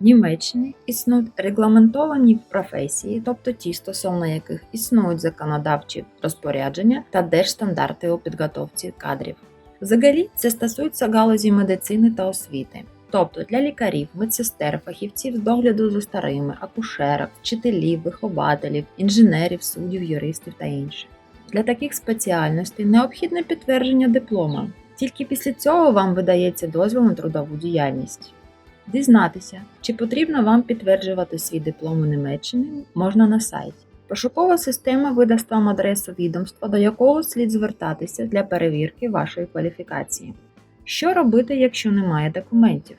Німеччині існують регламентовані професії, тобто ті, стосовно яких існують законодавчі розпорядження та держстандарти у підготовці кадрів. Взагалі це стосується галузі медицини та освіти, тобто для лікарів, медсестер, фахівців з догляду за старими, акушерок, вчителів, вихователів, інженерів, суддів, юристів та інших. Для таких спеціальностей необхідне підтвердження диплома. Тільки після цього вам видається дозвіл на трудову діяльність. Дізнатися, чи потрібно вам підтверджувати свій диплом у Німеччині, можна на сайті. Пошукова система видасть вам адресу відомства, до якого слід звертатися для перевірки вашої кваліфікації. Що робити, якщо немає документів?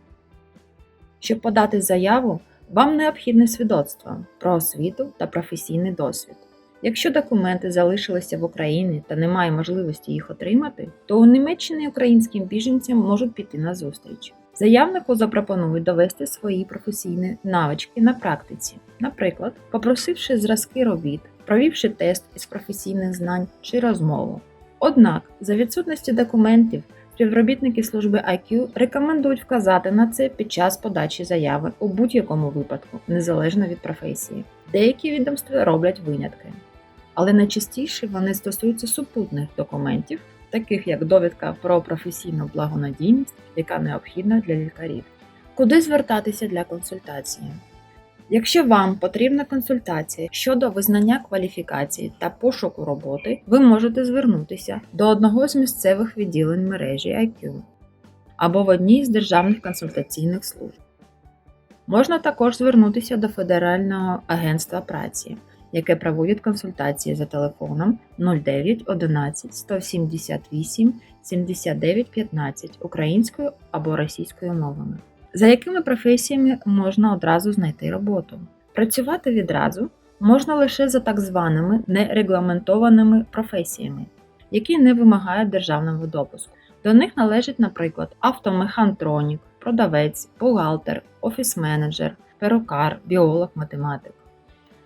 Щоб подати заяву, вам необхідне свідоцтво про освіту та професійний досвід. Якщо документи залишилися в Україні та немає можливості їх отримати, то у Німеччині українським біженцям можуть піти на зустріч. Заявнику запропонують довести свої професійні навички на практиці, наприклад, попросивши зразки робіт, провівши тест із професійних знань чи розмову. Однак, за відсутності документів, співробітники служби IQ рекомендують вказати на це під час подачі заяви у будь-якому випадку, незалежно від професії. Деякі відомства роблять винятки, але найчастіше вони стосуються супутних документів, таких як довідка про професійну благонадійність, яка необхідна для лікарів. Куди звертатися для консультації? Якщо вам потрібна консультація щодо визнання кваліфікації та пошуку роботи, ви можете звернутися до одного з місцевих відділень мережі IQ або в одній з державних консультаційних служб. Можна також звернутися до Федерального агентства праці, яке проводить консультації за телефоном 09 11 178 79 15 українською або російською мовами. За якими професіями можна одразу знайти роботу? Працювати відразу можна лише за так званими нерегламентованими професіями, які не вимагають державного допуску. До них належать, наприклад, автомехантронік, продавець, бухгалтер, офіс-менеджер, перукар, біолог, математик.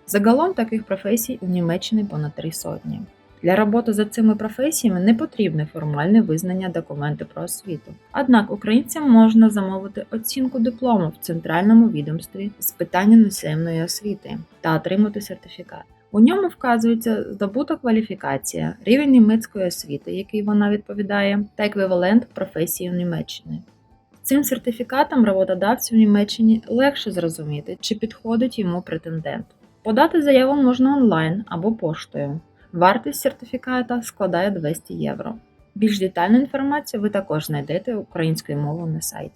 Загалом таких професій у Німеччині понад три сотні. Для роботи за цими професіями не потрібне формальне визнання документу про освіту. Однак українцям можна замовити оцінку диплому в центральному відомстві з питання іноземної освіти та отримати сертифікат. У ньому вказується здобута кваліфікація, рівень німецької освіти, який вона відповідає, та еквівалент професії в Німеччині. Цим сертифікатом роботодавцю в Німеччині легше зрозуміти, чи підходить йому претендент. Подати заяву можна онлайн або поштою. Вартість сертифіката складає 200 євро. Більш детальну інформацію ви також знайдете українською мовою на сайті.